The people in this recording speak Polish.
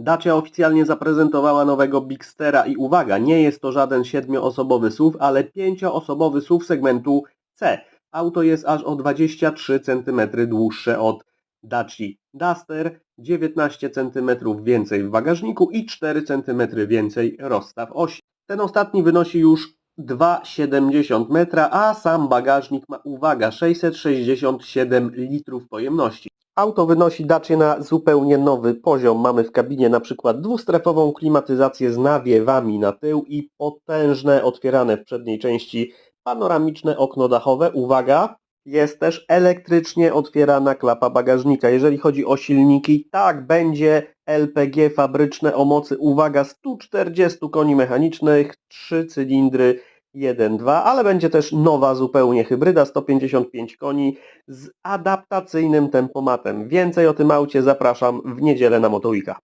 Dacia oficjalnie zaprezentowała nowego Bigstera i uwaga, nie jest to żaden siedmioosobowy SUV, ale pięcioosobowy SUV segmentu C. Auto jest aż o 23 cm dłuższe od Daci Duster, 19 cm więcej w bagażniku i 4 cm więcej rozstaw osi. Ten ostatni wynosi już 2,70 metra, a sam bagażnik ma, uwaga, 667 litrów pojemności. Auto wynosi Dacie na zupełnie nowy poziom. Mamy w kabinie na przykład dwustrefową klimatyzację z nawiewami na tył i potężne, otwierane w przedniej części panoramiczne okno dachowe. Uwaga, jest też elektrycznie otwierana klapa bagażnika. Jeżeli chodzi o silniki, tak, będzie LPG fabryczne o mocy, uwaga, 140 koni mechanicznych, 3 cylindry 1.2, ale będzie też nowa zupełnie hybryda 155 koni z adaptacyjnym tempomatem. Więcej o tym aucie zapraszam w niedzielę na Motoweeka.